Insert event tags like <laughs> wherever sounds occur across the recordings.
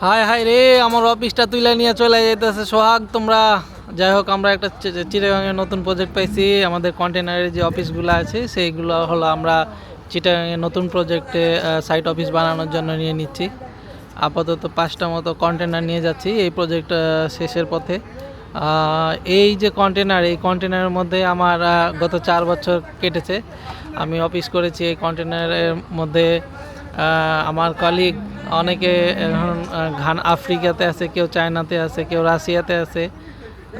High হায় রে, আমার অফিসটা তুলে নিয়ে চলে যেতেছে সোহাগ, তোমরা যাই হোক আমরা একটা চি- চিটাগাংয়ের নতুন প্রজেক্ট পাইছি, আমাদের কন্টেনারের যে অফিসগুলো আছে, সেইগুলো হলো আমরা চিটাগাংয়ের নতুন প্রজেক্টে সাইট অফিস বানানোর জন্য নিয়ে নিচ্ছি। আপাতত পাঁচটা মতো কন্টেনার নিয়ে যাচ্ছি এই প্রজেক্ট শেষের পথে। এই যে কন্টেনার এই কন্টেনারের মধ্যে আমার গত চার বছর কেটেছে। আমি অফিস করেছি এই কন্টেনারের মধ্যে আমার কলিগ অনেকে এখন ঘান আফ্রিকাতে আছে, কেউ চায়নাতে আছে, কেউ রাশিয়াতে আছে।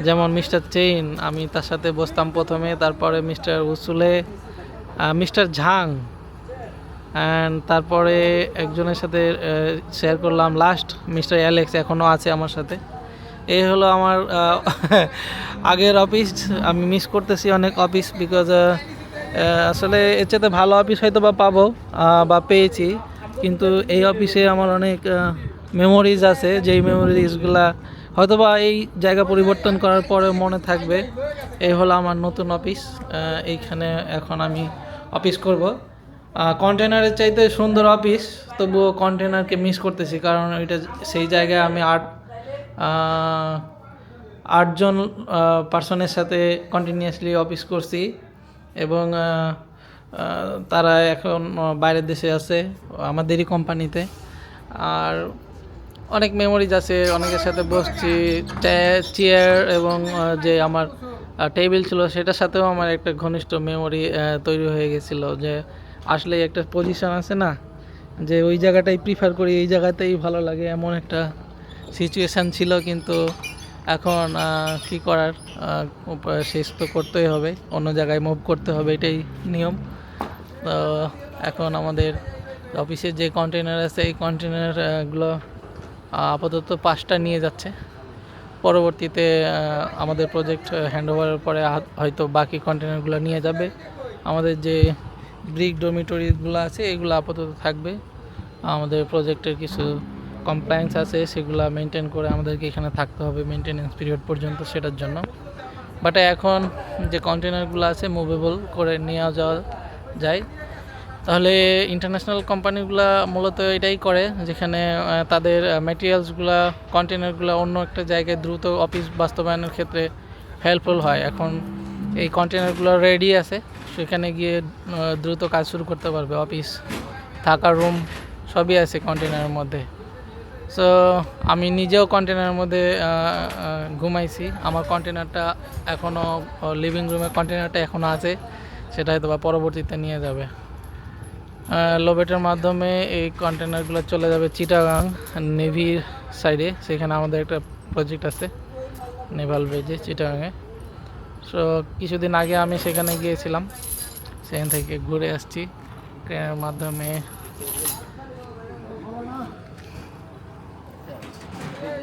যেমন মিস্টার চেইন, আমি তার সাথে বসতাম প্রথমে, তারপরে মিস্টার উসুলে মিস্টার ঝাং। অ্যান্ড তারপরে একজনের সাথে শেয়ার করলাম লাস্ট মিস্টার অ্যালেক্স এখনও আছে আমার সাথে। এই হলো আমার <laughs> আগের অফিস আমি মিস করতেছি অনেক অফিস বিকজ আসলে এর চাইতে ভালো অফিস হয়তো বা পাবো বা পেয়েছি। কিন্তু এই অফিসে আমার অনেক মেমোরিজ আছে। যেই মেমোরিজগুলা হয়তো বা এই জায়গা পরিবর্তন করার পরে মনে থাকবে। এই হলো আমার নতুন অফিস এইখানে এখন আমি অফিস করব। কন্টেনারের চাইতে সুন্দর অফিস তবুও কন্টেনারকে মিস করতেছি। কারণ ওইটা সেই জায়গায় আমি আট আটজন পার্সনের সাথে কন্টিনিউয়াসলি অফিস করছি। এবং তারা এখন বাইরের দেশে আছে, আমাদেরই কোম্পানিতে। আর অনেক মেমোরিজ আছে, অনেকের সাথে বসছি চেয়ার এবং যে আমার টেবিল ছিল, সেটার সাথেও আমার একটা ঘনিষ্ঠ মেমোরি তৈরি হয়ে গেছিল যে আসলে একটা পজিশন আছে না, যে ওই জায়গাটাই প্রিফার করি, এই জায়গাতেই ভালো লাগে, এমন একটা সিচুয়েশান ছিল কিন্তু এখন কি করার? শেষ তো করতেই হবে। অন্য জায়গায় মুভ করতে হবে, এটাই নিয়ম। তো, এখন আমাদের অফিসের যে কন্টেনার আছে, এই কন্টেনারগুলো আপাতত পাঁচটা নিয়ে যাচ্ছে। পরবর্তীতে আমাদের প্রজেক্ট হ্যান্ড ওভারের পরে হয়তো বাকি কন্টেনারগুলো নিয়ে যাবে। আমাদের যে ব্রিক ডোমিটরিগুলো আছে, এগুলো আপাতত থাকবে। আমাদের প্রজেক্টের কিছু কমপ্লায়েন্স আছে, সেগুলো মেনটেন করে আমাদেরকে এখানে থাকতে হবে মেনটেনেন্স পিরিয়ড পর্যন্ত সেটার জন্য। বাট এখন যে কন্টেনারগুলো আছে মুভেবল করে নিয়ে যাওয়া যায়। তাহলে ইন্টারন্যাশনাল কোম্পানিগুলো মূলত এটাই করে, যেখানে তাদের ম্যাটেরিয়ালসগুলো কন্টেনারগুলো অন্য একটা জায়গায় দ্রুত অফিস বাস্তবায়নের ক্ষেত্রে হেল্পফুল হয়। এখন এই কন্টেনারগুলো রেডি আছে, সেখানে গিয়ে দ্রুত কাজ শুরু করতে পারবে। অফিস থাকার রুম সবই আছে কন্টেনারের মধ্যে। সো আমি নিজেও কন্টেনারের মধ্যে ঘুমাইছি। আমার কন্টেনারটা এখনও লিভিং রুমের কন্টেনারটা এখনও আছে। সেটা হয়তো বা পরবর্তীতে নিয়ে যাবে। লোবেটের মাধ্যমে এই কন্টেনারগুলো চলে যাবে চিটাগাং নেভির সাইডে সেখানে আমাদের একটা প্রজেক্ট আছে নেভাল বেজে চিটাগাংয়ে সো কিছুদিন আগে আমি সেখানে গিয়েছিলাম। সেখান থেকে ঘুরে আসছি। ট্রেনের মাধ্যমে built.